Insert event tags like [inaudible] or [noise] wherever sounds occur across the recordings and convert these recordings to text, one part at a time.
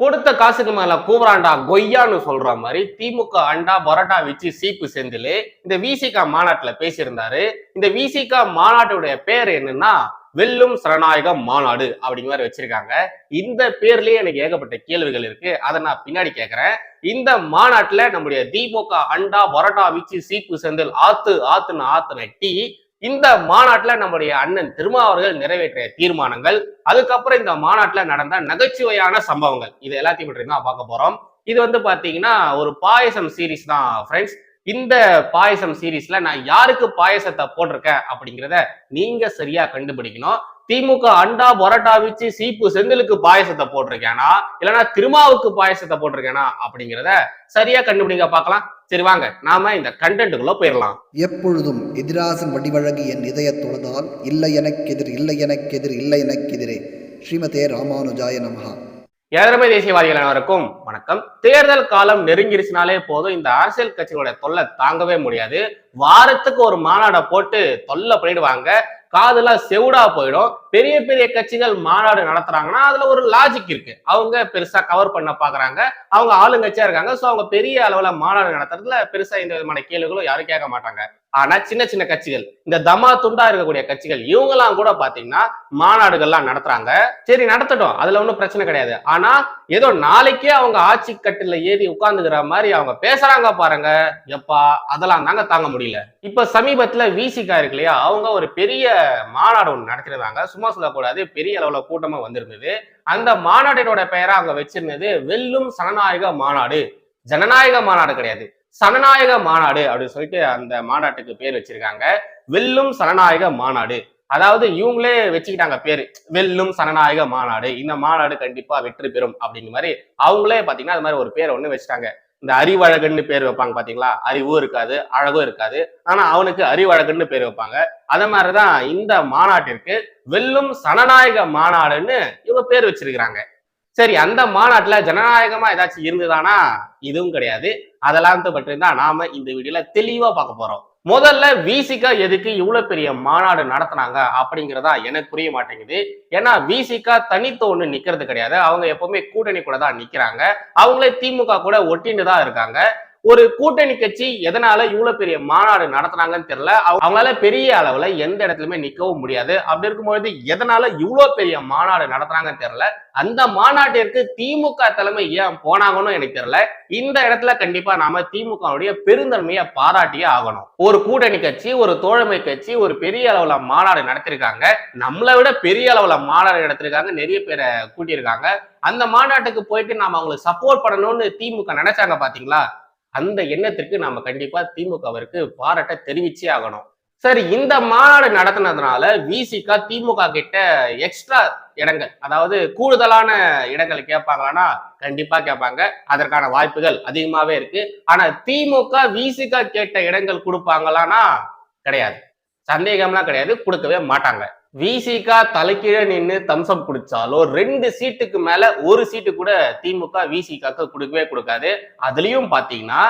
கொடுத்த காசுக்கு மேல கூவராண்டா கொய்யான்னு சொல்ற மாதிரி திமுக அண்டா பரோட்டா வச்சு சீப்பு செந்தில் இந்த விசிகா மாநாட்டுல பேசியிருந்தாரு. இந்த விசிகா மாநாட்டுடைய பேர் என்னன்னா வெல்லும் சரணாயக மாநாடு அப்படிங்கிற மாதிரி வச்சிருக்காங்க. இந்த பேர்லயே எனக்கு ஏகப்பட்ட கேள்விகள் இருக்கு. அதை நான் பின்னாடி கேட்கிறேன் இந்த மாநாட்டுல நம்முடைய திமுக அண்டா பரோட்டா வச்சு சீப்பு செந்தில் ஆத்து ஆத்துன்னு ஆத்துன டீ இந்த மாநாட்டுல நம்முடைய அண்ணன் திருமாவர்கள் நிறைவேற்றிய தீர்மானங்கள் அதுக்கப்புறம் இந்த மாநாட்டுல நடந்த நகைச்சுவையான சம்பவங்கள். இது எல்லாத்தையும் பற்றி தான் பார்க்க போறோம். இது வந்து பாத்தீங்கன்னா ஒரு பாயசம் சீரிஸ் தான் ஃப்ரெண்ட்ஸ் இந்த பாயசம் சீரீஸ்ல நான் யாருக்கு பாயசத்தை போட்டிருக்கேன் அப்படிங்கிறத நீங்க சரியா கண்டுபிடிக்கணும். திமுக அண்டா பொரோட்டா வச்சு சீப்பு செந்திலுக்கு பாயசத்தை போட்டிருக்கேனா? இல்லைன்னா திருமாவுக்கு பாயசத்தை போட்டிருக்கேனா? அப்படிங்கிறத சரியா கண்டுபிடிங்க பார்க்கலாம். சரி வாங்க. நாம இந்த கண்டென்ட்டுக்குள்ள போயிடலாம். எப்பொழுதும் எதிராசன் வடிவழகு என் இதயத் தொழுதால் இல்லை எனக்கெதிர் இல்லை எனக்கெதிர் இல்லை எனக்கெதிரே ஸ்ரீமதே ராமானுஜாய நமகா எதிர்மை தேசியவாதிகள் அனைவருக்கும் வணக்கம். தேர்தல் காலம் நெருங்கிருச்சுனாலே போதும். இந்த அரசியல் கட்சிகளோட தொல்லை தாங்கவே முடியாது. வாரத்துக்கு ஒரு மாநாடை போட்டு தொல்லை பண்ணிடுவாங்க. காதெல்லாம் செவுடா போயிடும். பெரிய பெரிய கட்சிகள் மாநாடு நடத்துறாங்கன்னா அதுல ஒரு லாஜிக் இருக்கு. அவங்க பெருசா கவர் பண்ண பாக்குறாங்க. அவங்க ஆளுங்கட்சியா இருக்காங்க. சோ அவங்க பெரிய அளவுல மாநாடு நடத்துறதுல பெருசா இந்த விதமான கேள்விகளும் யாரும் கேட்க மாட்டாங்க. ஆனா சின்ன சின்ன கட்சிகள் இந்த தமா துண்டா இருக்கக்கூடிய கட்சிகள் இவங்கெல்லாம் கூட பாத்தீங்கன்னா மாநாடுகள்லாம் நடத்துறாங்க. சரி நடத்தட்டும். அதுல ஒன்றும் பிரச்சனை கிடையாது. ஆனா ஏதோ நாளைக்கே அவங்க ஆட்சி கட்டில ஏறி உட்கார்ந்துக்கிற மாதிரி அவங்க பேசுறாங்க பாருங்க. எப்பா அதெல்லாம் தாங்க தாங்க முடியல. இப்ப சமீபத்துல விசிகா இருக்கு இல்லையா? அவங்க ஒரு பெரிய மாநாடு ஒன்று நடத்திருந்தாங்க. சும்மா சொல்லக்கூடாது பெரிய அளவுல கூட்டமா வந்திருந்தது. அந்த மாநாட்டினோட பெயரை அவங்க வச்சிருந்தது வெல்லும் சனநாயக மாநாடு. ஜனநாயக மாநாடு கிடையாது. சனநாயக மாநாடு அப்படின்னு சொல்லிட்டு அந்த மாநாட்டுக்கு பேர் வச்சிருக்காங்க. வெல்லும் சனநாயக மாநாடு. அதாவது இவங்களே வச்சுக்கிட்டாங்க பேரு. வெல்லும் சனநாயக மாநாடு. இந்த மாநாடு கண்டிப்பா வெற்றி பெறும் அப்படிங்கிற மாதிரி அவங்களே பாத்தீங்கன்னா அது மாதிரி ஒரு பேரை ஒண்ணு வச்சுட்டாங்க. இந்த அறிவழகன்னு பேர் வைப்பாங்க பாத்தீங்களா? அறிவும் இருக்காது அழகும் இருக்காது. ஆனா அவனுக்கு அறிவழகன்னு பேர் வைப்பாங்க. அத மாதிரிதான் இந்த மாநாட்டிற்கு வெல்லும் சனநாயக மாநாடுன்னு இவங்க பேர் வச்சிருக்கிறாங்க. சரி அந்த மாநாட்டுல ஜனநாயகமா ஏதாச்சும் இருந்ததானா? இதுவும் கிடையாது. அதெல்லாம் பற்றி தான் நாம இந்த வீடியோல தெளிவா பார்க்க போறோம். முதல்ல விசிகா எதுக்கு இவ்வளவு பெரிய மாநாடு நடத்தினாங்க அப்படிங்கிறதா எனக்கு புரிய மாட்டேங்குது. ஏன்னா விசிகா தனித்து ஒண்ணு நிக்கிறது கிடையாது. அவங்க எப்பவுமே கூட்டணி கூட தான் நிக்கிறாங்க. அவங்களே திமுக கூட ஒட்டின்னு தான் இருக்காங்க. ஒரு கூட்டணி கட்சி எதனால இவ்வளவு பெரிய மாநாடு நடத்துனாங்கன்னு தெரியல. அவங்களால பெரிய அளவுல எந்த இடத்துலயுமே நிக்கவும் முடியாது. அப்படி இருக்கும்பொழுது எதனால இவ்வளவு பெரிய மாநாடு நடத்துனாங்கன்னு தெரியல. அந்த மாநாட்டிற்கு திமுக தலைமை ஏன் போனாங்கன்னு எனக்கு தெரியல. இந்த இடத்துல கண்டிப்பா நாம திமுகவுடைய பெருந்தன்மையை பாராட்டியே ஆகணும். ஒரு கூட்டணி கட்சி ஒரு தோழமை கட்சி ஒரு பெரிய அளவுல மாநாடு நடத்திருக்காங்க. நம்மளை விட பெரிய அளவுல மாநாடு நடத்திருக்காங்க. நிறைய பேரை கூட்டியிருக்காங்க. அந்த மாநாட்டுக்கு போயிட்டு நாம அவங்களுக்கு சப்போர்ட் பண்ணணும்னு திமுக நினைச்சாங்க பாத்தீங்களா? அந்த எண்ணத்திற்கு நாம கண்டிப்பா திமுகவிற்கு பாராட்ட தெரிவிச்சே ஆகணும். சரி இந்த மாநாடு நடத்தினதுனால விசிகா திமுக கிட்ட எக்ஸ்ட்ரா இடங்கள் அதாவது கூடுதலான இடங்கள் கேட்பாங்களான்னா கண்டிப்பா கேட்பாங்க. அதற்கான வாய்ப்புகள் அதிகமாவே இருக்கு. ஆனா திமுக விசிகா கேட்ட இடங்கள் கொடுப்பாங்களான்னா கிடையாது. சந்தேகம்லாம் கிடையாது. கொடுக்கவே மாட்டாங்க. விசிகா தலைக்கீழ நின்று தம்சம் குடிச்சாலோ ரெண்டு சீட்டுக்கு மேல ஒரு சீட்டு கூட திமுக விசிகாக்கு கொடுக்கவே கொடுக்காது. அதுலயும் பாத்தீங்கன்னா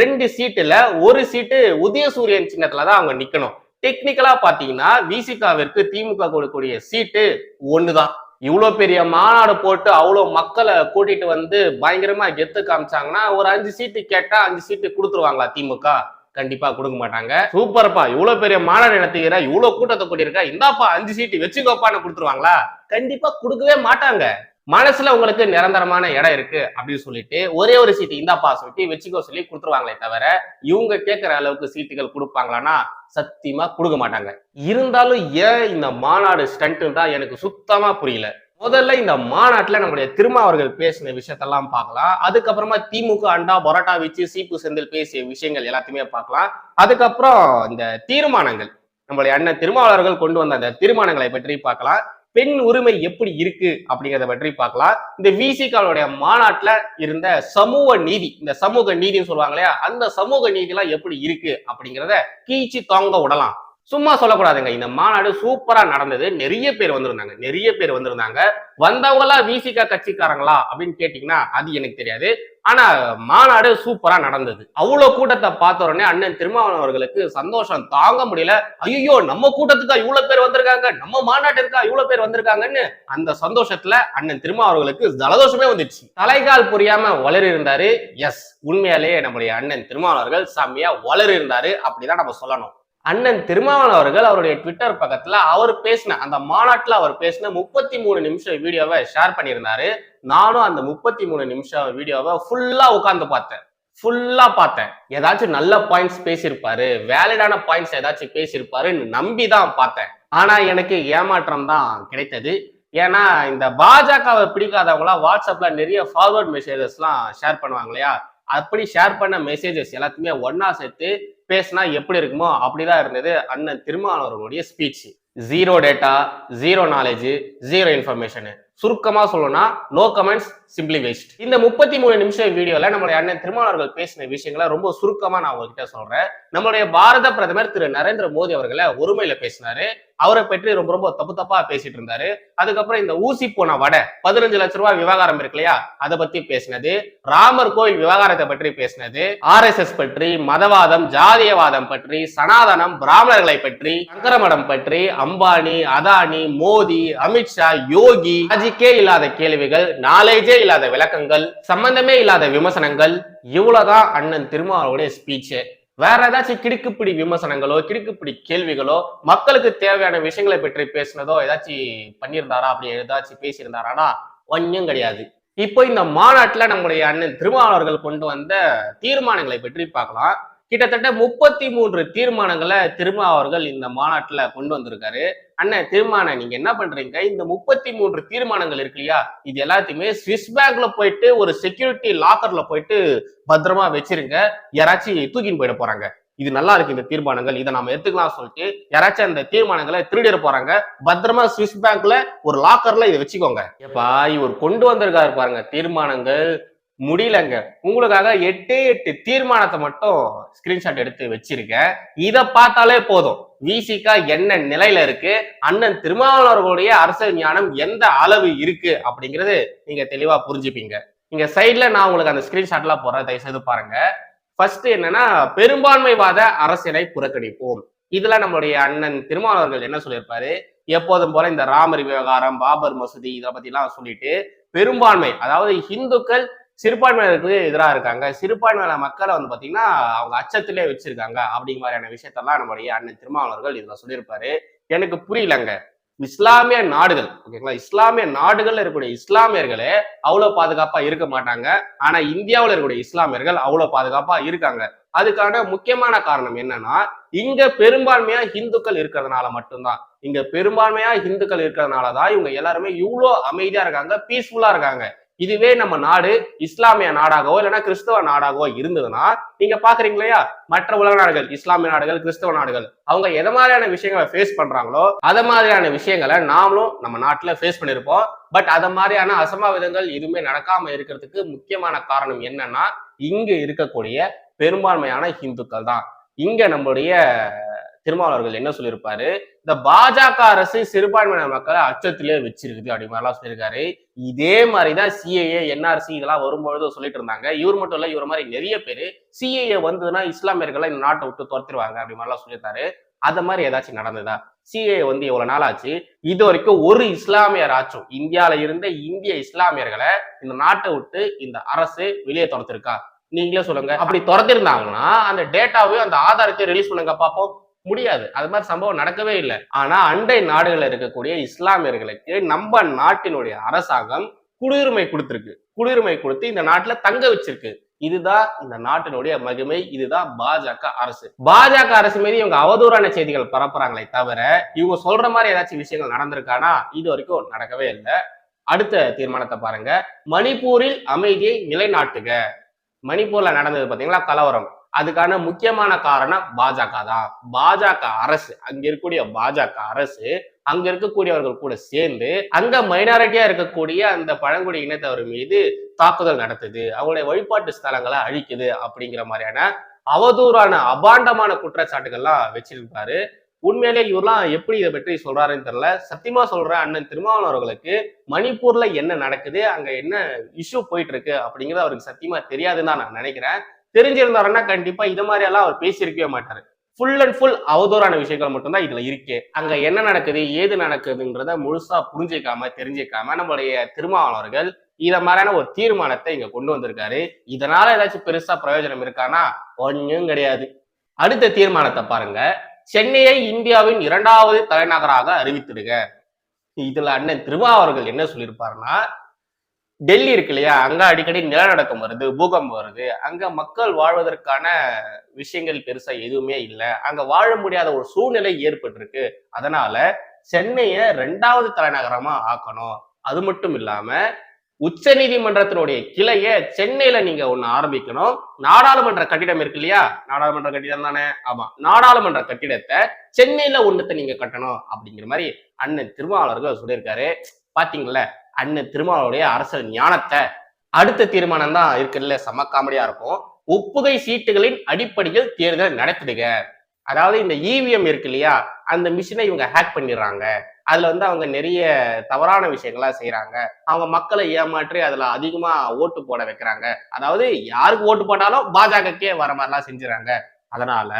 ரெண்டு சீட்டுல ஒரு சீட்டு உதயசூரியன் சின்னத்துலதான் அவங்க நிக்கணும். டெக்னிக்கலா பாத்தீங்கன்னா விசிகாவிற்கு திமுக கொடுக்கக்கூடிய சீட்டு ஒண்ணுதான். இவ்வளவு பெரிய மாநாடு போட்டு அவ்வளவு மக்களை கூட்டிட்டு வந்து பயங்கரமா கெத்து காமிச்சாங்கன்னா ஒரு அஞ்சு சீட்டு கேட்டா அஞ்சு சீட்டு கொடுத்துருவாங்களா திமுக? கண்டிப்பா கொடுக்க மாட்டாங்க. சூப்பர்ப்பா. இவ்வளவு பெரிய மாநாடு நடத்துகிற இவ்வளவு கூட்டத்தை கூட்டியிருக்க இந்தாப்பா அஞ்சு சீட்டு வச்சுக்கோப்பான்னு கொடுத்துருவாங்களா? கண்டிப்பா கொடுக்கவே மாட்டாங்க. மனசுல உங்களுக்கு நிரந்தரமான இடம் இருக்கு அப்படின்னு சொல்லிட்டு ஒரே ஒரு சீட்டு இந்தாப்பா சொல்லிட்டு வச்சுக்கோ சொல்லி கொடுத்துருவாங்களே தவிர இவங்க கேட்கிற அளவுக்கு சீட்டுகள் கொடுப்பாங்களான்னா சத்தியமா கொடுக்க மாட்டாங்க. இருந்தாலும் ஏன் இந்த மாநாடு ஸ்டண்ட் தான் எனக்கு சுத்தமா புரியல. முதல்ல இந்த மாநாட்டுல நம்முடைய திருமாவர்கள் பேசின விஷயத்தெல்லாம் பார்க்கலாம். அதுக்கப்புறமா திமுக அண்டா பரோட்டா வச்சு சீப்பு செந்தில் பேசிய விஷயங்கள் எல்லாத்தையுமே பார்க்கலாம். அதுக்கப்புறம் இந்த தீர்மானங்கள். நம்மளுடைய அண்ணன் திருமாவளர்கள் கொண்டு வந்த அந்த தீர்மானங்களை பற்றி பார்க்கலாம். பெண் உரிமை எப்படி இருக்கு அப்படிங்கிறத பற்றி பார்க்கலாம். இந்த விசிகாவுடைய மாநாட்டுல இருந்த சமூக நீதி இந்த சமூக நீதின்னு சொல்லுவாங்க இல்லையா? அந்த சமூக நீதி எல்லாம் எப்படி இருக்கு அப்படிங்கிறத கீச்சு தாங்க விடலாம். சும்மா சொல்லக்கூடாதுங்க. இந்த மாநாடு சூப்பரா நடந்தது. நிறைய பேர் வந்திருந்தாங்க. நிறைய பேர் வந்திருந்தாங்க. வந்தவங்களா விசிகா கட்சிக்காரங்களா அப்படின்னு கேட்டீங்கன்னா அது எனக்கு தெரியாது. ஆனா மாநாடு சூப்பரா நடந்தது. அவ்வளவு கூட்டத்தை பார்த்த உடனே அண்ணன் திருமாவளவன் அவர்களுக்கு சந்தோஷம். தாங்க முடியல. ஐயோ நம்ம கூட்டத்துக்கா இவ்வளவு பேர் வந்திருக்காங்க? நம்ம மாநாட்டிற்கா இவ்வளவு பேர் வந்திருக்காங்கன்னு அந்த சந்தோஷத்துல அண்ணன் திருமா அவர்களுக்கு ஜலதோஷமே வந்துச்சு தலைகால் புரியாம வளர் இருந்தாரு எஸ் உண்மையாலேயே நம்முடைய அண்ணன் திருமாவளவர்கள் செம்மையா வளர் இருந்தாரு அப்படிதான் நம்ம சொல்லணும். அண்ணன் திருமாவளவன் அவர்கள் அவருடைய ட்விட்டர் பக்கத்துல அவர் பேசின அந்த மாநாட்டுல அவர் பேசின முப்பத்தி மூணு நிமிஷம் வீடியோவை ஷேர் பண்ணியிருந்தாரு. நானும் அந்த முப்பத்தி மூணு நிமிஷம் வீடியோவை ஃபுல்லா உட்காந்து பார்த்தேன். ஃபுல்லா பார்த்தேன். ஏதாச்சும் நல்ல பாயிண்ட்ஸ் பேசியிருப்பாரு வேலிடான பாயிண்ட்ஸ் ஏதாச்சும் பேசியிருப்பாருன்னு நம்பி தான் பார்த்தேன். ஆனா எனக்கு ஏமாற்றம் தான் கிடைத்தது. ஏன்னா இந்த பாஜகவை பிடிக்காதவங்களாம் வாட்ஸ்அப்ல நிறைய ஃபார்வர்ட் மெசேஜஸ்லாம் ஷேர் பண்ணுவாங்க இல்லையா? அப்படி ஷேர் பண்ண மெசேஜஸ் எல்லாத்தையுமே ஒன்னா சேர்த்து பேசினா எப்படி இருக்குமோ அப்படிதான் இருந்தது. அண்ணன் திருமாவளவர்களுடைய speech zero data zero knowledge zero information சுருக்கமா சொல்லணும்னா நோ கமெண்ட்ஸ் சிம்பிளி வேஸ்ட் இந்த முப்பத்தி மூணு நிமிஷம் வீடியோல நம்மளுடைய அண்ணன் திருமாவளவர்கள் பேசின விஷயங்களை ரொம்ப சுருக்கமா நான் உங்ககிட்ட சொல்றேன். நம்மளுடைய பாரத பிரதமர் திரு நரேந்திர மோடி அவர்களை ஒருமையில பேசினாரு. அவரை பற்றி ரொம்ப ரொம்ப தப்பு தப்பா பேசிட்டு இருந்தாரு. அதுக்கப்புறம் இந்த ஊசி போன வடை பதினஞ்சு லட்ச ரூபாய் விவகாரம் இருக்கு இல்லையா? அதை பத்தி பேசினது. ராமர் கோயில் விவகாரத்தை பற்றி பேசினது. ஆர் எஸ் எஸ் பற்றி மதவாதம் ஜாதியவாதம் பற்றி சனாதனம் பிராமணர்களை பற்றி சங்கரமடம் பற்றி அம்பானி அதானி மோடி அமித்ஷா யோகி அஜிக்கே இல்லாத கேள்விகள் நாலேஜே இல்லாத விளக்கங்கள் சம்பந்தமே இல்லாத விமர்சனங்கள் இவ்வளவுதான் அண்ணன் திருமாவளவுடைய ஸ்பீச்சு வேற ஏதாச்சும் கிடுக்குப்பிடி விமர்சனங்களோ கிடுக்குப்பிடி கேள்விகளோ மக்களுக்கு தேவையான விஷயங்களை பற்றி பேசினதோ ஏதாச்சும் பண்ணியிருந்தாரா? அப்படி ஏதாச்சும் பேசியிருந்தாரானா ஒன்றும் கிடையாது. இப்போ இந்த மாநாட்டில் நம்முடைய அண்ணன் திருமாவளர்கள் கொண்டு வந்த தீர்மானங்களை பற்றி பார்க்கலாம். கிட்டத்தட்ட முப்பத்தி மூன்று தீர்மானங்களை திருமா அவர்கள் இந்த மாநாட்டில் கொண்டு வந்திருக்காரு. அண்ணன் தீர்மானம் நீங்க என்ன பண்றீங்க? இந்த முப்பத்தி மூன்று தீர்மானங்கள் இருக்கு இல்லையா? இது எல்லாத்தையுமே ஸ்விஸ் பேங்க்ல போயிட்டு ஒரு செக்யூரிட்டி லாக்கர்ல போயிட்டு பத்திரமா வச்சிருங்க. யாராச்சும் தூக்கின்னு போயிட போறாங்க. இது நல்லா இருக்கு இந்த தீர்மானங்கள். இதை நாம எடுத்துக்கலாம் சொல்லிட்டு யாராச்சும் அந்த தீர்மானங்களை திருடிட போறாங்க. பத்திரமா சுவிஸ் பேங்க்ல ஒரு லாக்கர்ல இதை வச்சுக்கோங்க. ஏப்பா இவர் கொண்டு வந்திருக்காரு பாருங்க தீர்மானங்கள். முடியலங்க. உங்களுக்காக எட்டே எட்டு தீர்மானத்தை மட்டும் ஸ்கிரீன்ஷாட் எடுத்து வச்சிருக்கேன். இதை பார்த்தாலே போதும். விசிகா என்ன நிலையில இருக்கு? அண்ணன் திருமாவளவர்களுடைய அரசியல் ஞானம் எந்த அளவு இருக்கு? அப்படிங்கிறது நீங்க தெளிவா புரிஞ்சுப்பீங்க. இங்க சைட்ல நான் உங்களுக்கு அந்த ஸ்கிரீன்ஷாட்லாம் போடுறேன். தயவு செய்து பாருங்க. ஃபர்ஸ்ட் என்னன்னா பெரும்பான்மைவாத அரசியலை புறக்கணிப்போம். இதுல நம்மளுடைய அண்ணன் திருமாவளவர்கள் என்ன சொல்லியிருப்பாரு? எப்போதும் போல இந்த ராமர் விவகாரம் பாபர் மசூதி இதை பத்தி எல்லாம் சொல்லிட்டு பெரும்பான்மை அதாவது இந்துக்கள் சிறுபான்மையினருக்கு எதிராக இருக்காங்க. சிறுபான்மையின மக்களை வந்து பார்த்தீங்கன்னா அவங்க அச்சத்திலே வச்சிருக்காங்க அப்படிங்கிற மாதிரியான விஷயத்தெல்லாம் நம்முடைய அண்ணன் திருமாவளவர்கள் இதில் சொல்லியிருப்பாரு. எனக்கு புரியலங்க. இஸ்லாமிய நாடுகள் ஓகேங்களா? இஸ்லாமிய நாடுகள்ல இருக்கக்கூடிய இஸ்லாமியர்களே அவ்வளவு பாதுகாப்பா இருக்க மாட்டாங்க. ஆனா இந்தியாவில் இருக்கக்கூடிய இஸ்லாமியர்கள் அவ்வளவு பாதுகாப்பா இருக்காங்க. அதுக்கான முக்கியமான காரணம் என்னன்னா இங்க பெரும்பான்மையா இந்துக்கள் இருக்கிறதுனால மட்டும்தான். இங்க பெரும்பான்மையா இந்துக்கள் இருக்கிறதுனாலதான் இவங்க எல்லாருமே இவ்வளோ அமைதியா இருக்காங்க பீஸ்ஃபுல்லா இருக்காங்க. இதுவே நம்ம நாடு இஸ்லாமிய நாடாகவோ இல்லைன்னா கிறிஸ்தவ நாடாகவோ இருந்ததுன்னா நீங்க பாக்குறீங்க இல்லையா? மற்ற உலக நாடுகள் இஸ்லாமிய நாடுகள் கிறிஸ்தவ நாடுகள் அவங்க எத மாதிரியான விஷயங்களை ஃபேஸ் பண்றாங்களோ அத மாதிரியான விஷயங்களை நாமளும் நம்ம நாட்டுல ஃபேஸ் பண்ணிருப்போம் பட் அத மாதிரியான அசம்பாவிதங்கள் எதுவுமே நடக்காம இருக்கிறதுக்கு முக்கியமான காரணம் என்னன்னா இங்க இருக்கக்கூடிய பெரும்பான்மையான இந்துக்கள் தான். இங்க நம்மளுடைய திருமாவளவர்கள் என்ன சொல்லியிருப்பாரு? இந்த பாஜக அரசு சிறுபான்மையின மக்களை அச்சத்திலே வச்சிருக்குது அப்படி மாதிரிலாம் சொல்லியிருக்காரு. இதே மாதிரிதான் சிஏஏ என்ஆர்சி இதெல்லாம் வரும்பொழுது சொல்லிட்டு இருந்தாங்க. இவர் மட்டும் இல்ல இவர் மாதிரி நிறைய பேர் சிஏஏ வந்ததுன்னா இஸ்லாமியர்களை இந்த நாட்டை விட்டு துரத்திடுவாங்க அப்படி மாதிரிலாம் சொல்லியிருந்தாரு அத மாதிரி ஏதாச்சும் நடந்ததா? சிஏ வந்து இவ்வளவு நாள் ஆச்சு இது வரைக்கும் ஒரு இஸ்லாமியர் ஆச்சும் இந்தியாவில இருந்த இந்திய இஸ்லாமியர்களை இந்த நாட்டை விட்டு இந்த அரசு வெளியே துரத்திருக்கா? நீங்களே சொல்லுங்க. அப்படி துரத்திருந்தாங்கன்னா அந்த டேட்டாவையும் அந்த ஆதாரத்தையும் ரிலீஸ் பண்ணுங்க பார்ப்போம். முடியாது. அது மாதிரி சம்பவம் நடக்கவே இல்லை. ஆனா அண்டை நாடுகளில் இருக்கக்கூடிய இஸ்லாமியர்களுக்கு நம்ம நாட்டினுடைய அரசாங்கம் குடியுரிமை கொடுத்துருக்கு. குடியுரிமை கொடுத்து இந்த நாட்டுல தங்க வச்சிருக்கு. இதுதான் இந்த நாட்டினுடைய மகிமை. இதுதான் பாஜக அரசு. பாஜக அரசு மீது இவங்க அவதூறான செய்திகள் பரப்புறாங்களே தவிர இவங்க சொல்ற மாதிரி ஏதாச்சும் விஷயங்கள் நடந்திருக்கானா? இது வரைக்கும் நடக்கவே இல்லை. அடுத்த தீர்மானத்தை பாருங்க. மணிப்பூரில் அமைதியை நிலைநாட்டுக. மணிப்பூர்ல நடந்தது பாத்தீங்களா கலவரம். அதுக்கான முக்கியமான காரணம் பாஜக தான். பாஜக அரசு அங்க இருக்கக்கூடிய பாஜக அரசு அங்க இருக்கக்கூடியவர்கள் கூட சேர்ந்து அங்க மைனாரிட்டியா இருக்கக்கூடிய அந்த பழங்குடி இனத்தவர் மீது தாக்குதல் நடத்துது. அவங்களுடைய வழிபாட்டு ஸ்தலங்களை அழிக்குது அப்படிங்கிற மாதிரியான அவதூறான அபாண்டமான குற்றச்சாட்டுகள்லாம் வச்சிருப்பாரு. உண்மையிலே இவர்லாம் எப்படி இதை பற்றி சொல்றாருன்னு தெரியல. சத்தியமா சொல்றேன் அண்ணன் திருமாவளவன் அவர்களுக்கு மணிப்பூர்ல என்ன நடக்குது அங்க என்ன இஷ்யூ போயிட்டு இருக்கு அப்படிங்கிறது அவருக்கு சத்தியமா தெரியாதுன்னு தான் நான் நினைக்கிறேன். தெரிஞ்சிருந்தாருன்னா கண்டிப்பா இது மாதிரி எல்லாம் அவர் பேசியிருக்கவே மாட்டாரு. ஃபுல் அண்ட் ஃபுல் அவதூறான விஷயங்கள் மட்டும்தான் இதுல இருக்கு. அங்க என்ன நடக்குது ஏது நடக்குதுன்றத முழுசா புரிஞ்சுக்காம தெரிஞ்சுக்காம நம்மளுடைய திருமாவளவர்கள் இத மாதிரியான ஒரு தீர்மானத்தை இங்க கொண்டு வந்திருக்காரு. இதனால ஏதாச்சும் பெருசா பிரயோஜனம் இருக்கானா? ஒன்றும் கிடையாது. அடுத்த தீர்மானத்தை பாருங்க. சென்னையை இந்தியாவின் இரண்டாவது தலைநகராக அறிவித்திடுக இதுல அண்ணன் திருமாவர்கள் என்ன சொல்லியிருப்பாருன்னா டெல்லி இருக்கு இல்லையா? அங்க அடிக்கடி நிலநடுக்கம் வருது பூகம்பம் வருது. அங்க மக்கள் வாழ்வதற்கான விஷயங்கள் பெருசா எதுவுமே இல்லை. அங்க வாழ முடியாத ஒரு சூழ்நிலை ஏற்பட்டிருக்கு. அதனால சென்னையை ரெண்டாவது தலைநகரமா ஆக்கணும். அது மட்டும் இல்லாம உச்ச நீதிமன்றத்தினுடைய கிளைய சென்னையில நீங்க ஒண்ணு ஆரம்பிக்கணும். நாடாளுமன்ற கட்டிடம் இருக்கு இல்லையா? நாடாளுமன்ற கட்டிடம் தானே? ஆமா. நாடாளுமன்ற கட்டிடத்தை சென்னையில ஒண்ணுத்தை நீங்க கட்டணும் அப்படிங்கிற மாதிரி அண்ணன் திருமாவளர்கள் சொல்லியிருக்காரு. பாத்தீங்களா? அண்ணன் திருமாவளுடைய அரசியல் ஞானத்தை அடுத்த தீர்மானம் தான் இருக்குல்ல செம காமெடியா இருக்கும். ஒப்புகை சீட்டுகளின் அடிப்படையில் தேர்தல் நடத்திடுங்க அதாவது இந்த இவிஎம் இருக்கு இல்லையா அந்த மிஷினை இவங்க ஹேக் பண்ணிடுறாங்க. அதுல வந்து அவங்க நிறைய தவறான விஷயங்களா செய்யறாங்க அவங்க மக்களை ஏமாற்றி அதுல அதிகமா ஓட்டு போட வைக்கிறாங்க. அதாவது யாருக்கு ஓட்டு போட்டாலும் பாஜகக்கே வர மாதிரிலாம் செஞ்சுறாங்க. அதனால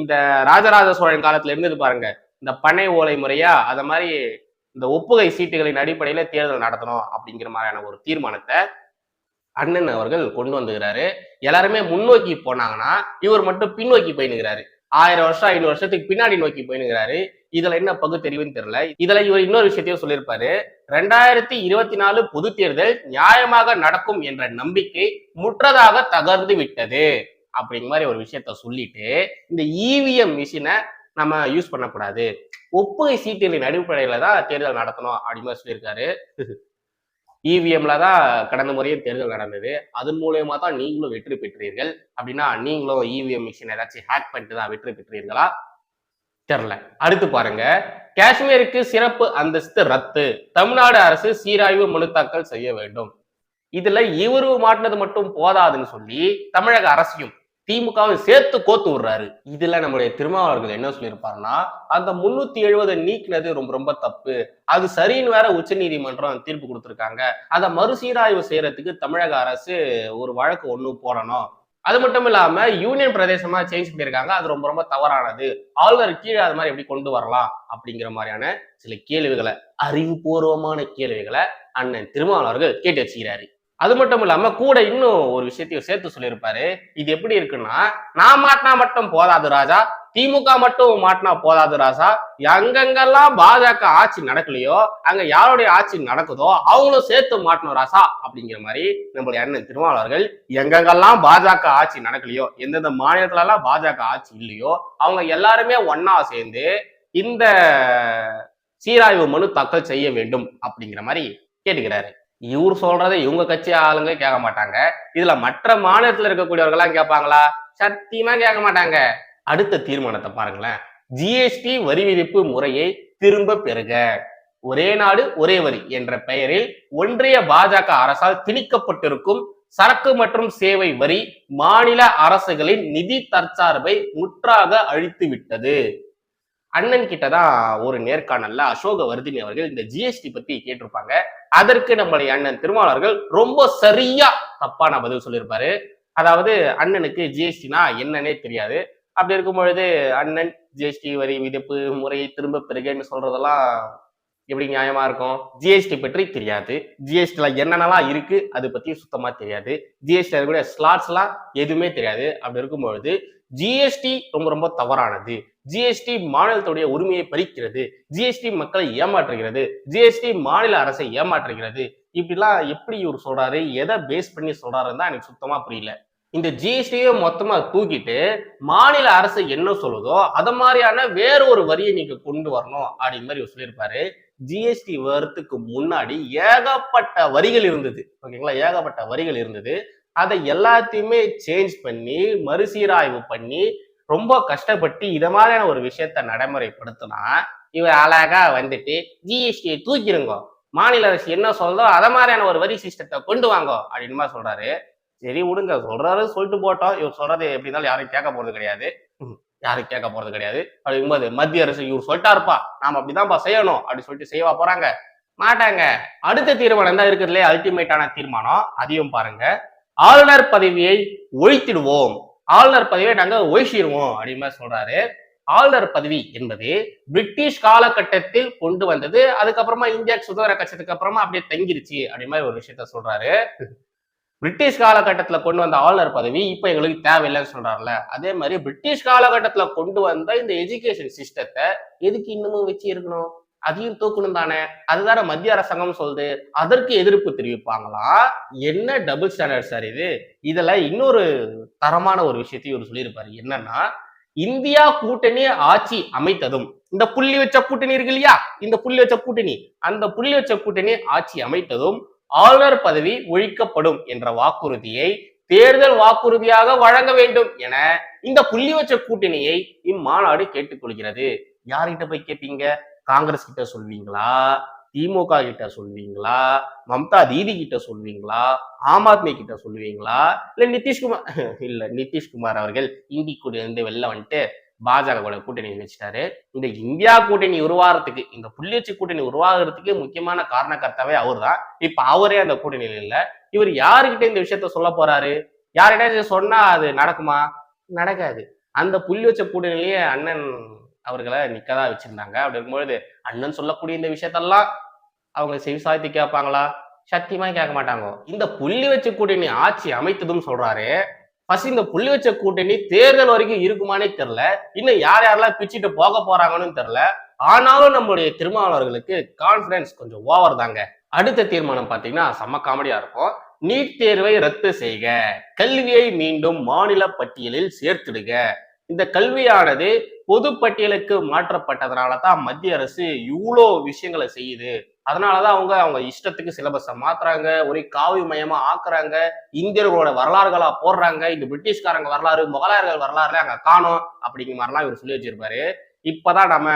இந்த ராஜராஜ சோழன் காலத்துல இருந்தது பாருங்க இந்த பனை ஓலை முறையா அத மாதிரி இந்த ஒப்புகை சீட்டுகளின் அடிப்படையில தேர்தல் நடத்தணும் அப்படிங்கிற மாதிரியான ஒரு தீர்மானத்தை அண்ணன் அவர்கள் கொண்டு வந்துகிறாரு. எல்லாருமே முன்னோக்கி போனாங்கன்னா இவர் மட்டும் பின்னோக்கி போயினுக்கிறாரு ஆயிரம் வருஷம் ஐநூறு வருஷத்துக்கு பின்னாடி நோக்கி போயினுக்கிறாரு இதுல என்ன பகுத்தறிவுன்னு தெரியல. இதுல இவர் இன்னொரு விஷயத்தையும் சொல்லியிருப்பாரு. ரெண்டாயிரத்தி இருபத்தி நாலு பொது தேர்தல் நியாயமாக நடக்கும் என்ற நம்பிக்கை முற்றதாக தகர்ந்து விட்டது அப்படிங்கிற மாதிரி ஒரு விஷயத்த சொல்லிட்டு இந்த இவிஎம் மிஷினை நம்ம யூஸ் பண்ணக்கூடாது. ஒப்புகை சீட்டுகளின் அடிப்படையில தான் தேர்தல் நடத்தணும் அப்படின்னு சொல்லியிருக்காரு. இவிஎம்ல தான் கடந்த முறையும் தேர்தல் நடந்தது. அதன் மூலயமா தான் நீங்களும் வெற்றி பெற்றீர்கள். அப்படின்னா நீங்களும் இவிஎம் மிஷின் ஏதாச்சும் ஹேக் பண்ணிட்டு தான் வெற்றி பெற்றீர்களா? தெரில அடுத்து பாருங்க. காஷ்மீருக்கு சிறப்பு அந்தஸ்து ரத்து. தமிழ்நாடு அரசு சீராய்வு மனு தாக்கல் செய்ய வேண்டும். இதுல இவரு மாட்டினது மட்டும் போதாதுன்னு சொல்லி தமிழக அரசையும் திமுகவும் சேர்த்து கோத்து விடுறாரு. இதுல நம்முடைய திருமாவளர்கள் என்ன சொல்லியிருப்பாருன்னா அந்த முன்னூத்தி எழுபதை நீக்கினது ரொம்ப ரொம்ப தப்பு. அது சரின்னு வேற உச்ச நீதிமன்றம் தீர்ப்பு கொடுத்துருக்காங்க. அதை மறுசீராய்வு செய்யறதுக்கு தமிழக அரசு ஒரு வழக்கு ஒண்ணு போடணும். அது மட்டும் இல்லாம யூனியன் பிரதேசமா சேஞ்ச் பண்ணியிருக்காங்க. அது ரொம்ப ரொம்ப தவறானது. ஆளுநர் கீழே அது மாதிரி எப்படி கொண்டு வரலாம் அப்படிங்கிற மாதிரியான சில கேள்விகளை அறிவுபூர்வமான கேள்விகளை அண்ணன் திருமாவளவர்கள் கேட்டு வச்சுக்கிறாரு. அது மட்டும் இல்லாம கூட இன்னும் ஒரு விஷயத்தையும் சேர்த்து சொல்லியிருப்பாரு. இது எப்படி இருக்குன்னா நான் மாட்டினா மட்டும் போதாது ராஜா திமுக மட்டும் மாட்டினா போதாது ராஜா எங்கெங்கெல்லாம் பாஜக ஆட்சி நடக்கலையோ அங்க யாருடைய ஆட்சி நடக்குதோ அவங்களும் சேர்த்து மாட்டணும் ராசா அப்படிங்கிற மாதிரி நம்மளுடைய அண்ணன் திருமாவளவர்கள் எங்கெங்கெல்லாம் பாஜக ஆட்சி நடக்கலையோ எந்தெந்த மாநிலத்துல எல்லாம் பாஜக ஆட்சி இல்லையோ அவங்க எல்லாருமே ஒன்னா சேர்ந்து இந்த சீராய்வு மனு தாக்கல் செய்ய வேண்டும் அப்படிங்கிற மாதிரி கேட்டுக்கிறாரு. இவர் சொல்றதை இவங்க கட்சி ஆளுங்க கேட்க மாட்டாங்க. இதுல மற்ற மாநிலத்துல இருக்கக்கூடியவர்கள்லாம் கேட்பாங்களா? சத்தியமா கேட்க மாட்டாங்க. அடுத்த தீர்மானத்தை பாருங்களேன். ஜிஎஸ்டி வரி விதிப்பு முறையை திரும்ப பெறுக. ஒரே நாடு ஒரே வரி என்ற பெயரில் ஒன்றிய பாஜக அரசால் திணிக்கப்பட்டிருக்கும் சரக்கு மற்றும் சேவை வரி மாநில அரசுகளின் நிதி தற்சார்பை முற்றாக அழித்து விட்டது அண்ணன் கிட்ட தான் ஒரு நேர்காணல்ல அசோக வர்தினி அவர்கள் இந்த ஜிஎஸ்டி பத்தி கேட்டிருப்பாங்க. அதற்கு நம்மளுடைய அண்ணன் திருமாவளர்கள் ரொம்ப சரியா தப்பான பதில் சொல்லியிருப்பாரு. அதாவது அண்ணனுக்கு ஜிஎஸ்டினா என்னன்னே தெரியாது. அப்படி இருக்கும் பொழுது அண்ணன் ஜிஎஸ்டி வரி விதிப்பு முறையை திரும்ப பெறுகன்னு சொல்றதெல்லாம் எப்படி நியாயமா இருக்கும்? ஜிஎஸ்டி பற்றி தெரியாது. ஜிஎஸ்டில என்னென்னலாம் இருக்கு அது பத்தி சுத்தமா தெரியாது. ஜிஎஸ்டி இருக்கக்கூடிய ஸ்லாட்ஸ் எல்லாம் எதுவுமே தெரியாது. அப்படி இருக்கும் பொழுது ஜிஎஸ்டி ரொம்ப ரொம்ப தவறானது. ஜிஎஸ்டி மாநிலத்துடைய உரிமையை பறிக்கிறது. ஜிஎஸ்டி மக்களை ஏமாற்றுகிறது. ஜிஎஸ்டி மாநில அரசை ஏமாற்றுகிறது. இப்படிலாம் எப்படி இவர் சொல்றாரு? எதை பேஸ் பண்ணி சொல்றாருன்னு தான் எனக்கு சுத்தமா புரியல. இந்த ஜிஎஸ்டியை மொத்தமா தூக்கிட்டு மாநில அரசு என்ன சொல்லுதோ அத மாதிரியான வேற ஒரு வரியை நீங்க கொண்டு வரணும் அப்படிங்கிற மாதிரி சொல்லியிருப்பாரு. ஜிஎஸ்டி வரத்துக்கு முன்னாடி ஏகப்பட்ட வரிகள் இருந்தது. ஓகேங்களா? ஏகப்பட்ட வரிகள் இருந்தது. அதை எல்லாத்தையுமே சேஞ்ச் பண்ணி மறுசீராய்வு பண்ணி ரொம்ப கஷ்டப்பட்டு இத மாதிரியான ஒரு விஷயத்த நடைமுறைப்படுத்தினா இவர் அழகா வந்துட்டு ஜிஎஸ்டியை தூக்கிருங்க. மாநில அரசு என்ன சொல்றதோ அத மாதிரியான ஒரு வரி சிஸ்டத்தை கொண்டு வாங்க அப்படின்னு சொல்றாரு. சரி விடுங்க சொல்றாரு சொல்லிட்டு போட்டோம். இவர் சொல்றது எப்படி இருந்தாலும் யாரும் கேட்க போறது கிடையாது. யாரும் கேட்க போறது கிடையாது. அப்படிங்கும்போது மத்திய அரசு இவர் சொல்லிட்டாருப்பா. நாம அப்படிதான்ப்பா செய்யணும் அப்படின்னு சொல்லிட்டு செய்வா போறாங்க. மாட்டாங்க. அடுத்த தீர்மானம் தான் இருக்கிறதுலே அல்டிமேட்டான தீர்மானம். அதையும் பாருங்க. ஆளுநர் பதவியை ஒழித்திடுவோம். ஆளுநர் பதவியை நாங்க ஒழிச்சிடுவோம் அப்படின்னு மாதிரி சொல்றாரு. ஆளுநர் பதவி என்பது பிரிட்டிஷ் காலகட்டத்தில் கொண்டு வந்தது. அதுக்கப்புறமா இந்தியா சுதந்திர கட்சத்துக்கு அப்புறமா அப்படியே தங்கிருச்சு அப்படி மாதிரி ஒரு விஷயத்த சொல்றாரு. பிரிட்டிஷ் காலகட்டத்துல கொண்டு வந்த ஆளுநர் பதவி இப்ப எங்களுக்கு தேவையில்லைன்னு சொல்றாருல அதே மாதிரி பிரிட்டிஷ் காலகட்டத்துல கொண்டு வந்த இந்த எஜுகேஷன் சிஸ்டத்தை எதுக்கு இன்னமும் வச்சு இருக்கணும் அதையும் தூக்கணும் தானே? அதுதானே மத்திய அரசாங்கம் சொல்லுது. அதற்கு எதிர்ப்பு தெரிவிப்பாங்களா? என்ன டபுள் ஸ்டாண்டர்ட் சார் இது? இதுல இன்னொரு தரமான ஒரு விஷயத்தையும் இவர் சொல்லியிருப்பாரு. என்னன்னா இந்தியா கூட்டணி ஆட்சி அமைத்ததும் இந்த புள்ளி வச்ச கூட்டணி இருக்கு இல்லையா? இந்த புள்ளி வச்ச கூட்டணி. அந்த புள்ளி வச்ச கூட்டணி ஆட்சி அமைத்ததும் ஆளுநர் பதவி ஒழிக்கப்படும் என்ற வாக்குறுதியை தேர்தல் வாக்குறுதியாக வழங்க வேண்டும் என இந்த புள்ளி வச்ச கூட்டணியை இம்மாநாடு கேட்டுக்கொள்கிறது. யார்கிட்ட போய் கேட்பீங்க காங்கிரஸ் கிட்ட சொல்வீங்களா? திமுக கிட்ட சொல்வீங்களா? மம்தா தீதி கிட்ட சொல்வீங்களா? ஆம் ஆத்மி கிட்ட சொல்லுவீங்களா இல்ல நிதிஷ்குமார் [laughs] இல்ல நிதிஷ்குமார் அவர்கள் இந்தி கூட இருந்து வெளில வந்துட்டு பாஜக கூட கூட்டணி வச்சுட்டாரு இந்த இந்தியா கூட்டணி உருவாகிறதுக்கு இந்த புள்ளியச்சி கூட்டணி உருவாகிறதுக்கு முக்கியமான காரணக்கர்த்தாவே அவர்தான். இப்ப அவரே அந்த கூட்டணியில் இல்லை. இவர் யாருக்கிட்ட இந்த விஷயத்த சொல்ல போறாரு? யார்கிட்ட சொன்னா அது நடக்குமா? நடக்காது. அந்த புள்ளி வச்ச கூட்டணியிலேயே அண்ணன் அவர்களை நிக்கதான் வச்சிருந்தாங்க. அப்படி இருக்கும்பொழுது அண்ணன் சொல்லக்கூடிய இந்த விஷயத்தெல்லாம் அவங்க செவி சாய்த்து கேட்பாங்களா? சத்தியமா கேட்க மாட்டாங்க. இந்த புள்ளி வச்ச கூட்டணி ஆட்சி அமைத்ததும் சொல்றாரு. ஃபர்ஸ்ட் இந்த புள்ளி வச்ச கூட்டணி தேர்தல் வரைக்கும் இருக்குமானே தெரில இன்னும் யார் யாரெல்லாம் பிச்சுட்டு போக போறாங்கன்னு தெரில ஆனாலும் நம்மளுடைய திருமாவளவர்களுக்கு கான்பிடன்ஸ் கொஞ்சம் ஓவர் தாங்க. அடுத்த தீர்மானம் பார்த்தீங்கன்னா செம்ம காமெடியா இருக்கும். நீட் தேர்வை ரத்து செய்க. கல்வியை மீண்டும் மாநில பட்டியலில் சேர்த்துடுங்க இந்த கல்வியானது பொது பட்டியலுக்கு மாற்றப்பட்டதுனால தான் மத்திய அரசு இவ்வளோ விஷயங்களை செய்யுது. அதனாலதான் அவங்க அவங்க இஷ்டத்துக்கு சிலபஸை மாத்துறாங்க ஒரே காவி மயமா ஆக்குறாங்க இந்தியர்களோட வரலாறுகளா போடுறாங்க இந்த பிரிட்டிஷ்காரங்க வரலாறு முகலாயர்கள் வரலாறுல அங்க காணும் அப்படிங்கிற மாதிரிலாம் இவர் சொல்லி வச்சிருப்பாரு. இப்பதான் நம்ம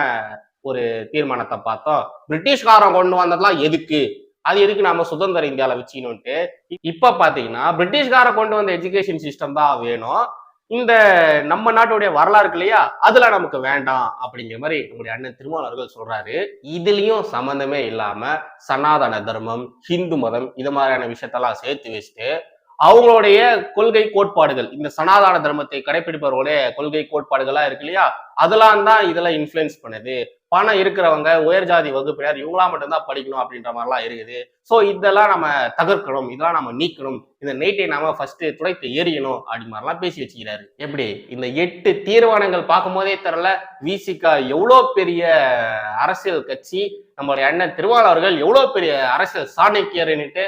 ஒரு தீர்மானத்தை பார்த்தோம். பிரிட்டிஷ்காரன் கொண்டு வந்ததெல்லாம் எதுக்கு? அது எதுக்கு நாம சுதந்திர இந்தியால வச்சுக்கணும்ட்டு இப்ப பாத்தீங்கன்னா பிரிட்டிஷ்காரன் கொண்டு வந்த எஜுகேஷன் சிஸ்டம் தான் வேணும். இந்த நம்ம நாட்டுடைய வரலாறு இருக்கு இல்லையா? அதுல நமக்கு வேண்டாம் அப்படிங்கிற மாதிரி நம்முடைய அண்ணன் திருமாவளவர்கள் சொல்றாரு. இதுலயும் சம்மந்தமே இல்லாம சனாதன தர்மம் ஹிந்து மதம் இது மாதிரியான விஷயத்தெல்லாம் சேர்த்து வச்சுட்டு அவங்களுடைய கொள்கை கோட்பாடுகள் இந்த சனாதன தர்மத்தை கடைபிடிப்பவர்களுடைய கொள்கை கோட்பாடுகளா இருக்கு இல்லையா? அதெல்லாம் தான் இதெல்லாம் இன்ஃபுளுன்ஸ் பண்ணுது. பணம் இருக்கிறவங்க உயர் ஜாதி வகுப்பினர் இவங்களா மட்டும்தான் படிக்கணும் அப்படின்ற மாதிரிலாம் இருக்குது. ஸோ இதெல்லாம் நம்ம தகர்க்கணும் இதெல்லாம் நம்ம நீக்கணும். இந்த நைட்டை நாம ஃபர்ஸ்ட் துடைத்து எரியணும் அப்படி மாதிரிலாம் பேசி வச்சுக்கிறாரு. எப்படி? இந்த எட்டு தீர்மானங்கள் பார்க்கும் போதே தெரில விசிகா எவ்வளோ பெரிய அரசியல் கட்சி நம்மளுடைய அண்ணன் திருவாளர்கள் எவ்வளோ பெரிய அரசியல் சாணக்கியர்னுட்டு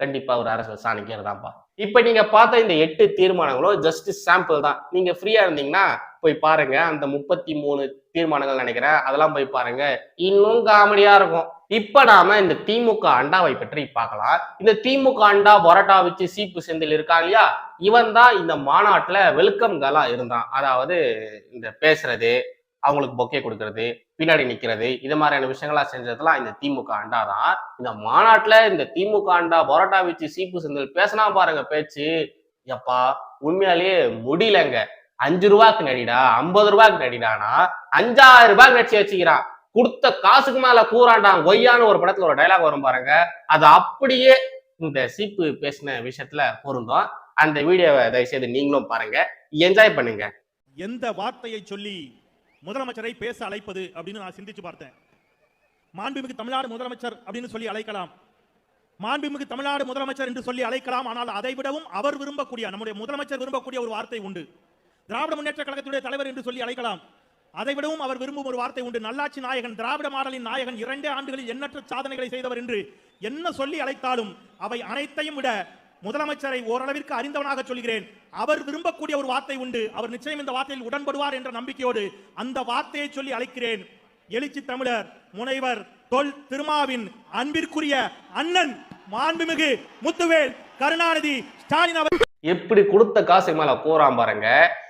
கண்டிப்பா ஒரு அரசியல் சாணிக்கிறதாப்பா தான்ப்பா இப்ப நீங்க பார்த்த இந்த எட்டு தீர்மானங்களும் ஜஸ்ட் சாம்பிள் தான். நீங்க ஃப்ரீயா இருந்தீங்கன்னா போய் பாருங்க. அந்த முப்பத்தி மூணு தீர்மானங்கள் நினைக்கிறேன். அதெல்லாம் போய் பாருங்க. இன்னும் காமெடியா இருக்கும். இப்ப நாம இந்த திமுக அண்டாவை பற்றி பார்க்கலாம். இந்த திமுக அண்டா பொரட்டா வச்சு சீப்பு செந்தில் இருக்கா இல்லையா? இவன் தான் இந்த மாநாட்டுல வெல்கம் கலா இருந்தான். அதாவது இந்த பேசுறது அவங்களுக்கு பொக்கே கொடுக்கறது பின்னாடி நிக்கிறது இது மாதிரியான விஷயங்கள்லாம் செஞ்சதெல்லாம் இந்த திமுக அண்டா தான் இந்த மாநாட்டுல இந்த திமுக அண்டா பரோட்டா வச்சு சீப்பு செந்தில் பேசினா பாருங்க பேச்சு. எப்பா உண்மையாலேயே முடியலங்க. அஞ்சு ரூபாய்க்கு நடிடா ஐம்பது ரூபாய்க்கு நடிடானா அஞ்சாயிரம் ரூபாய்க்கு நடிச்சு வச்சுக்கிறான். கொடுத்த காசுக்கு மேல கூறாண்டான் ஒய்யான்னு ஒரு படத்துல ஒரு டைலாக் வரும் பாருங்க. அது அப்படியே இந்த சீப்பு பேசின விஷயத்துல பொருந்தும். அந்த வீடியோவை தயவுசெய்து நீங்களும் பாருங்க. என்ஜாய் பண்ணுங்க. எந்த வார்த்தையை சொல்லி முதலமைச்சரை பேச அழைப்பது அப்படின்னு நான் சிந்திச்சு பார்த்தேன். மாண்புமிகு தமிழ்நாடு முதலமைச்சர் அப்படின்னு சொல்லி அழைக்கலாம். மாண்புமிகு தமிழ்நாடு முதலமைச்சர் என்று சொல்லி அழைக்கலாம். ஆனால் அதை விடவும் அவர் விரும்பக்கூடிய நம்முடைய முதலமைச்சர் விரும்பக்கூடிய ஒரு வார்த்தை உண்டு. திராவிட முன்னேற்ற கழகத்துடைய தலைவர் என்று சொல்லி அழைக்கலாம். அதை விடவும் அவர் விரும்பும் ஒரு வார்த்தை உண்டு. நல்லாட்சி நாயகன் திராவிட மாடலின் நாயகன் இரண்டே ஆண்டுகளில் எண்ணற்ற சாதனைகளை செய்தவர் என்று என்ன சொல்லி அழைத்தாலும் அவை அனைத்தையும் விட முதலமைச்சரை ஓரளவிற்கு அறிந்தவனாக சொல்கிறேன். அவர் விரும்பக்கூடிய ஒரு வார்த்தை உண்டு. அவர் நிச்சயம் இந்த வார்த்தையில் உடன்படுவார் என்ற நம்பிக்கையோடு அந்த வார்த்தையை சொல்லி அழைக்கிறேன். எழுச்சி தமிழர் முனைவர் தொல் திருமாவின் அன்பிற்குரிய அண்ணன் மாண்புமிகு முத்துவேல் கருணாநிதி ஸ்டாலின் அவர் எப்படி கொடுத்த காசு மேல கூறான் பாருங்க.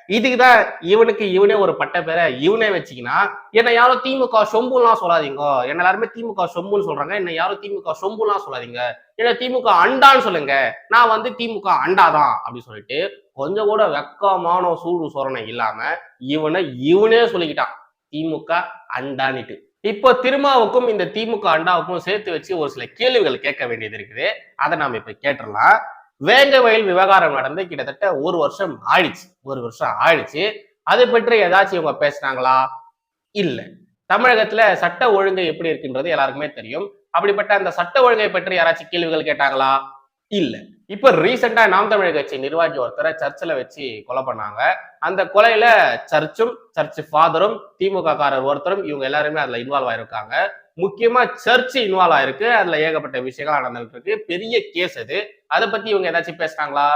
இதுக்குதான் இவனுக்கு இவனே ஒரு பட்ட பேரை இவனே வச்சுக்கினா என்ன யாரும் திமுக சொம்புலாம் சொல்லாதீங்க. என்ன எல்லாருமே திமுக சொம்புன்னு சொல்றாங்க. என்ன யாரும் திமுக சொம்புலாம் சொல்லாதீங்க. என்ன திமுக அண்டான்னு சொல்லுங்க. நான் வந்து திமுக அண்டாதான் அப்படின்னு சொல்லிட்டு கொஞ்சம் கூட வெக்கமான சூடு சோரணை இல்லாம இவனை இவனே சொல்லிக்கிட்டான். திமுக அண்டானிட்டு இப்போ திருமாவுக்கும் இந்த திமுக அண்டாவுக்கும் சேர்த்து வச்சு ஒரு சில கேள்விகள் கேட்க வேண்டியது இருக்குது. அதை நாம இப்ப கேட்டுடலாம். வேங்க வயல் விவகாரம் நடந்து கிட்டத்தட்ட ஒரு வருஷம் ஆயிடுச்சு. ஒரு வருஷம் ஆயிடுச்சு. அதை பற்றி ஏதாச்சும் இவங்க பேசுனாங்களா? இல்லை. தமிழகத்துல சட்ட ஒழுங்கு எப்படி இருக்குன்றது எல்லாருக்குமே தெரியும். அப்படிப்பட்ட அந்த சட்ட ஒழுங்கை பற்றி யாராச்சும் கேள்விகள் கேட்டாங்களா? இல்லை. இப்ப ரீசெண்டா நாம் தமிழர் கட்சி நிர்வாகி ஒருத்தரை சர்ச்சில் வச்சு கொலை பண்ணாங்க. அந்த கொலையில சர்ச்சும் சர்ச் ஃபாதரும் திமுக காரர் ஒருத்தரும் இவங்க எல்லாருமே அதுல இன்வால்வ் ஆயிருக்காங்க. முக்கியமா சர்ச் இன்வால்வ் ஆயிருக்கு. அதுல ஏகப்பட்ட விஷயங்கள் நடந்துட்டு இருக்கு பெரிய கேஸ் அது. அதை பத்தி இவங்க ஏதாச்சும் பேசுறாங்களா?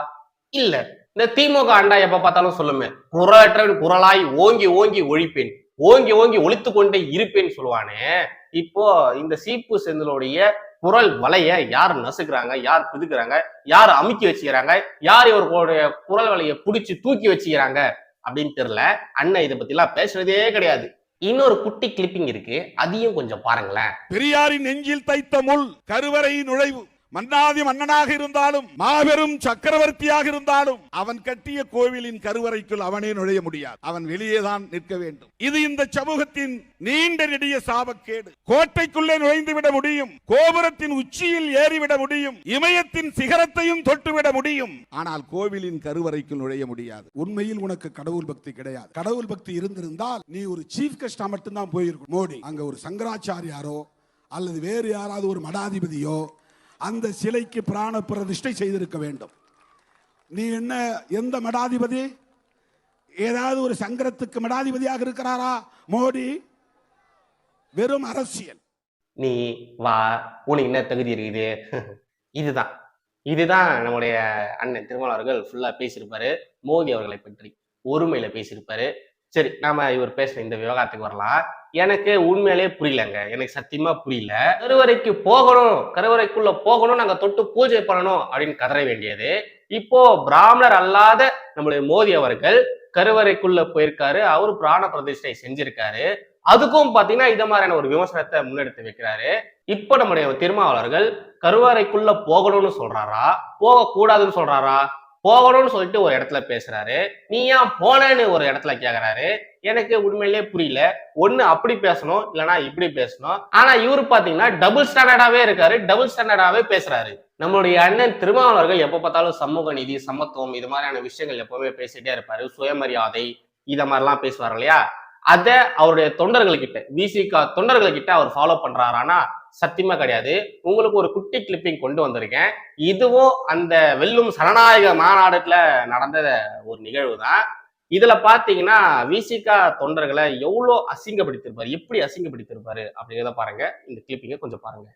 இல்ல. இந்த திமுக அண்டா எப்ப பார்த்தாலும் சொல்லுமே. குரலற்றவன் குரலாய் ஓங்கி ஓங்கி ஒழிப்பேன். ஓங்கி ஓங்கி ஒழித்து கொண்டே இருப்பேன்னு சொல்லுவானே. இப்போ இந்த சீப்பு செந்திலுடைய குரல் வலைய யார் நசுக்கிறாங்க? யார் பிதுக்குறாங்க யார் அமுக்கி வச்சுக்கிறாங்க? யார் இவர்களுடைய குரல் வலையை பிடிச்சி தூக்கி வச்சுக்கிறாங்க? அப்படின்னு தெரியல. அண்ணன் இதை பத்தி எல்லாம் பேசுறதே கிடையாது. இன்னொரு குட்டி கிளிப்பிங் இருக்கு. அதையும் கொஞ்சம் பாருங்களேன். பெரியாரின் நெஞ்சில் தைத்த முள் கருவறையின் நுழைவு. மன்னாதி மன்னனாக இருந்தாலும் மாபெரும் சக்கரவர்த்தியாக இருந்தாலும் அவன் கட்டிய கோவிலின் கருவறைக்குள் அவனே நுழைய முடியாது. அவன் வெளியேதான் நிற்க வேண்டும். இது இந்த சமூகத்தின் நீண்ட நெடிய சாபக்கேடு. கோட்டைக்குள்ளே நுழைந்து விட முடியும் கோபுரத்தின் உச்சியில் ஏறிவிட முடியும் இமயத்தின் சிகரத்தையும் தொட்டுவிட முடியும். ஆனால் கோவிலின் கருவறைக்குள் நுழைய முடியாது. உண்மையில் உனக்கு கடவுள் பக்தி கிடையாது. கடவுள் பக்தி இருந்திருந்தால் நீ ஒரு சீஃப் கெஸ்டா மட்டும்தான் போயிருக்கும். மோடி அங்க ஒரு சங்கராச்சாரியாரோ அல்லது வேறு யாராவது ஒரு மடாதிபதியோ அந்த சிலைக்கு பிராண பிரதிஷ்டை செய்திருக்க வேண்டும். நீ என்ன எந்த மடாதிபதி? ஏதாவது ஒரு சங்கரத்துக்கு மடாதிபதியாக இருக்கிறாரா? மோடி வெறும் அரசியல். நீ வா உனக்கு என்ன தகுதி இருக்குது. இதுதான். இதுதான் நம்முடைய அண்ணன் திருமாவளவர்கள் ஃபுல்லா பேசியிருப்பாரு. மோடி அவர்களை பற்றி ஒருமையில பேசியிருப்பாரு. சரி நாம இவர் பேசின இந்த விவகாரத்துக்கு வரலாம். எனக்கு உண்மையிலேயே புரியலங்க. எனக்கு சத்தியமா புரியல. கருவறைக்கு போகணும். கருவறைக்குள்ள போகணும். நாங்க தொட்டு பூஜை பண்ணணும் அப்படின்னு கதற வேண்டியது. இப்போ பிராமணர் அல்லாத நம்முடைய மோதி அவர்கள் கருவறைக்குள்ள போயிருக்காரு. அவரு பிராண பிரதிஷ்டை செஞ்சிருக்காரு. அதுக்கும் பாத்தீங்கன்னா இத மாதிரியான ஒரு விமர்சனத்தை முன்னெடுத்து வைக்கிறாரு. இப்ப நம்முடைய திருமாவளர்கள் கருவறைக்குள்ள போகணும்னு சொல்றாரா? போக கூடாதுன்னு சொல்றாரா? போகணும்னு சொல்லிட்டு ஒரு இடத்துல பேசுறாரு. நீ ஏன் போனேன்னு ஒரு இடத்துல கேக்குறாரு. எனக்கு உண்மையிலேயே புரியல. ஒண்ணு அப்படி பேசணும் இல்லைன்னா இப்படி பேசணும். ஆனா இவரு பாத்தீங்கன்னா டபுள் ஸ்டாண்டர்டாவே இருக்காரு டபுள் ஸ்டாண்டர்டாவே பேசுறாரு. நம்மளுடைய அண்ணன் திருமாவளர்கள் எப்ப பார்த்தாலும் சமூக நீதி சமத்துவம் இது மாதிரியான விஷயங்கள் எப்பவுமே பேசிட்டே இருப்பாரு. சுயமரியாதை இத மாதிரிலாம் பேசுவார் இல்லையா? அதை அவருடைய தொண்டர்கள்கிட்ட விசிகா தொண்டர்கள்கிட்ட அவர் ஃபாலோ பண்றாரானா சத்தியமா கிடையாது. உங்களுக்கு ஒரு குட்டி கிளிப்பிங் கொண்டு வந்திருக்கேன். இதுவும் அந்த வெல்லும் சனநாயக மாநாடுல நடந்த ஒரு நிகழ்வு தான் இதுல பாத்தீங்கன்னா விசிகா தொண்டர்களை எவ்வளவு அசிங்கப்படுத்திருப்பாரு? எப்படி அசிங்கப்படுத்திருப்பாரு? அப்படிங்கிறத பாருங்க. இந்த கிளிப்பிங்க கொஞ்சம் பாருங்க.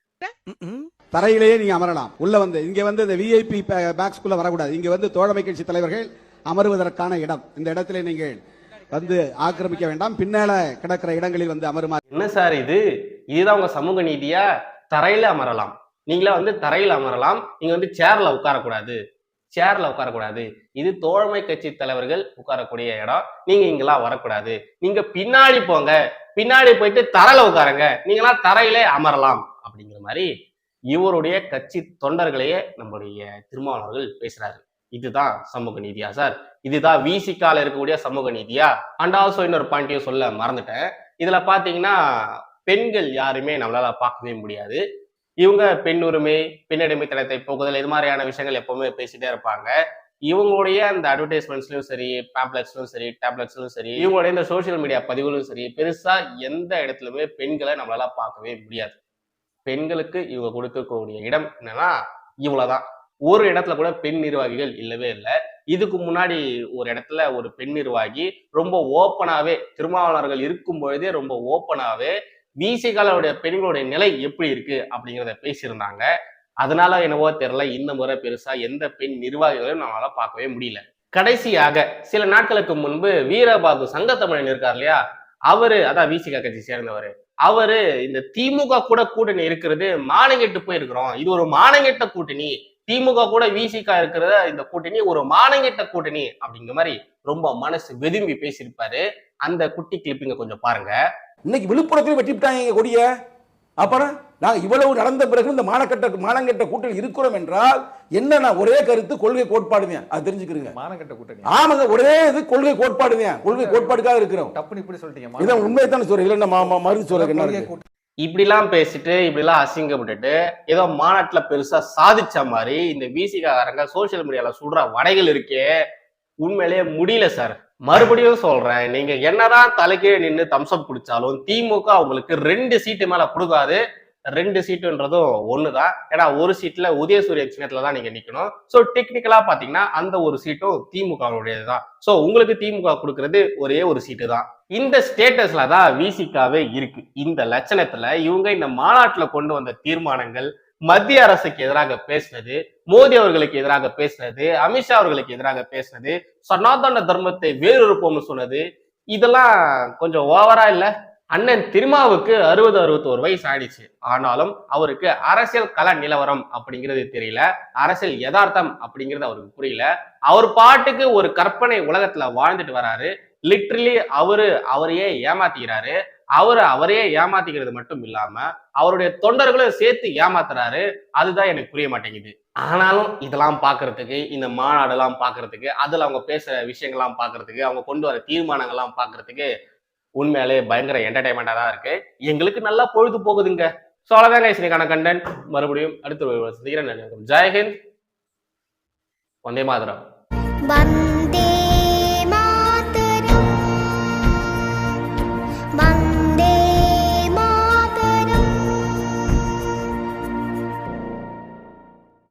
தரையிலேயே நீங்க அமரலாம். உள்ள வந்து இங்க வந்து இந்த விஐபி பேக்ஸ்குள்ள வரக்கூடாது. இங்க வந்து தோழமை கட்சி தலைவர்கள் அமருவதற்கான இடம். இந்த இடத்திலே நீங்கள் வந்து ஆக்கிரமிக்க வேண்டாம். பின்னால கிடக்கிற இடங்களில் வந்து அமருமா என்ன சார் இது? இதுதான் உங்க சமூக நீதியா? தரையில அமரலாம். நீங்களா வந்து தரையில அமரலாம். நீங்க வந்து சேர்ல உட்காரக்கூடாது. சேர்ல உட்காரக்கூடாது. இது தோழமை கட்சி தலைவர்கள் உட்காரக்கூடிய இடம். நீங்க இங்கெல்லாம் வரக்கூடாது. நீங்க பின்னாடி போங்க. பின்னாடி போயிட்டு தரையில உட்காருங்க. நீங்களாம் தரையிலே அமரலாம் அப்படிங்கிற மாதிரி இவருடைய கட்சி தொண்டர்களையே நம்முடைய திருமாவளவர்கள் பேசுறாரு இதுதான் சமூக நீதியா சார்? இதுதான் விசிக்கால இருக்கக்கூடிய சமூக நீதியா? அண்ட் ஆல்சோ இன்னொரு பாயிண்டையும் சொல்ல மறந்துட்டேன். இதுல பாத்தீங்கன்னா பெண்கள் யாருமே நம்மளால பார்க்கவே முடியாது. இவங்க பெண் உரிமை பெண்ணடிமைத்தனத்தை போக்குதல் இது மாதிரியான விஷயங்கள் எப்பவுமே பேசிட்டே இருப்பாங்க. இவங்களுடைய அந்த அட்வர்டைஸ்மெண்ட்ஸ்லயும் சரி பேம்ப்ளெட்ஸ்லயும் சரி டேப்லெட்ஸ்லும் சரி இவங்களுடைய இந்த சோஷியல் மீடியா பதிவுகளும் சரி பெருசா எந்த இடத்துலயுமே பெண்களை நம்மளால பார்க்கவே முடியாது. பெண்களுக்கு இவங்க கொடுக்கக்கூடிய இடம் என்னன்னா இவ்வளவுதான் ஒரு இடத்துல கூட பெண் நிர்வாகிகள் இல்லவே இல்லை. இதுக்கு முன்னாடி ஒரு இடத்துல ஒரு பெண் நிர்வாகி ரொம்ப ஓப்பனாவே திருமாவளர்கள் இருக்கும் பொழுதே ரொம்ப ஓப்பனாவே விசிகாலோடைய பெண்களுடைய நிலை எப்படி இருக்கு அப்படிங்கிறத பேசியிருந்தாங்க. அதனால என்னவோ தெரியல இந்த முறை பெருசா எந்த பெண் நிர்வாகிகளையும் நம்மளால பார்க்கவே முடியல. கடைசியாக சில நாட்களுக்கு முன்பு வீரபாகு சங்கத்தமிழன் இருக்கார் இல்லையா? அவரு அதான் விசிகா கட்சி சேர்ந்தவர். அவரு இந்த திமுக கூட கூட்டணி இருக்கிறது மானங்கெட்டு போயிருக்கிறோம். இது ஒரு மானங்கெட்ட கூட்டணி. திமுக கூட விசிகா இருக்கிறத இந்த கூட்டணி ஒரு மானங்கெட்ட கூட்டணி அப்படிங்கிற மாதிரி ரொம்ப மனசு வெதும்பி பேசியிருப்பாரு. அந்த குட்டி கிளிப்பிங்க கொஞ்சம் பாருங்க. இன்னைக்கு விழுப்புரத்தில் வெட்டிவிட்டாங்க கொடிய. அப்புறம் நாங்க இவ்வளவு நடந்த பிறகு இந்த மானக்கட்ட மானங்கெட்ட கூட்டணி இருக்கிறோம் என்றால் என்னன்னா ஒரே கருத்து கொள்கை கோட்பாடுங்க. அது தெரிஞ்சுக்கிறீங்க மானங்கட்ட கூட்டணி. ஆமாங்க ஒரே இது கொள்கை கோட்பாடுங்க. கொள்கை கோட்பாடுக்காக இருக்கிறோம். டப்புன்னு இப்படி சொல்லிட்டீங்க இதான் உண்மையை தானே சொல்றேன் இல்ல நம்ம மருந்து சொல்றேன். என்ன கொள்கை இருக்கு? கூட்டணி. இப்படிலாம் பேசிட்டு இப்படிலாம் அசிங்கப்பட்டுட்டு ஏதோ மாநாட்டுல பெருசா சாதிச்ச மாதிரி இந்த விசிகாரங்க சோசியல் மீடியால சுடுற வடைகள் இருக்கே உண்மையிலேயே முடியல சார். மறுபடியும் சொல்றேன். நீங்க என்னதான் தலைக்கீழே நின்று தம்ஸ்அப் குடிச்சாலும் திமுக அவங்களுக்கு ரெண்டு சீட்டு மேல கொடுக்காது. ரெண்டு சீட்டுன்றதும் ஒண்ணுதான். ஏன்னா ஒரு சீட்ல உதயசூரிய சின்னத்துல தான் நீங்க நிக்கணும். சோ டெக்னிக்கலா பாத்தீங்கன்னா அந்த ஒரு சீட்டும் திமுகவுடையது தான் சோ உங்களுக்கு திமுக கொடுக்கறது ஒரே ஒரு சீட்டு தான். இந்த ஸ்டேட்டஸ்ல தான் விசிகாவே இருக்கு. இந்த லட்சணத்துல இவங்க இந்த மாநாட்டுல கொண்டு வந்த தீர்மானங்கள் மத்திய அரசுக்கு எதிராக பேசினது மோடி அவர்களுக்கு எதிராக பேசினது அமித்ஷா அவர்களுக்கு எதிராக பேசினது சனாதன தர்மத்தை வேறொருப்போம்னு சொன்னது இதெல்லாம் கொஞ்சம் ஓவரா இல்ல? அண்ணன் திருமாவுக்கு அறுபது அறுபத்தோரு வயசு ஆயிடுச்சு. ஆனாலும் அவருக்கு அரசியல் கல நிலவரம் அப்படிங்கிறது தெரியல. அரசியல் யதார்த்தம் அப்படிங்கிறது அவருக்கு புரியல. அவர் பாட்டுக்கு ஒரு கற்பனை உலகத்துல வாழ்ந்துட்டு வராரு. லிட்ரலி அவரு அவரையே ஏமாத்திக்கிறாரு. அவரை அவரையே ஏமாத்திக்கிறது மட்டும் இல்லாம அவருடைய தொண்டர்களும் சேர்த்து ஏமாத்துறாரு. அதுதான் எனக்கு புரிய மாட்டேங்குது. ஆனாலும் இதெல்லாம் பாக்குறதுக்கு இந்த மாநாடெல்லாம் பாக்குறதுக்கு அதுல அவங்க பேசுற விஷயங்கள்லாம் பாக்குறதுக்கு அவங்க கொண்டு வர தீர்மானங்கள்லாம் பாக்குறதுக்கு உண்மையாலே பயங்கர என்டர்டைன்மெண்டா தான் இருக்கு. எங்களுக்கு நல்லா பொழுது போகுதுங்க. ஸோ அவ்வளோதாங்க இசைக்கான கண்டென்ட் மறுபடியும் அடுத்த ஒரு சந்திக்கிறேன். ஜெயஹிந்த் வந்தே மாதிரம்.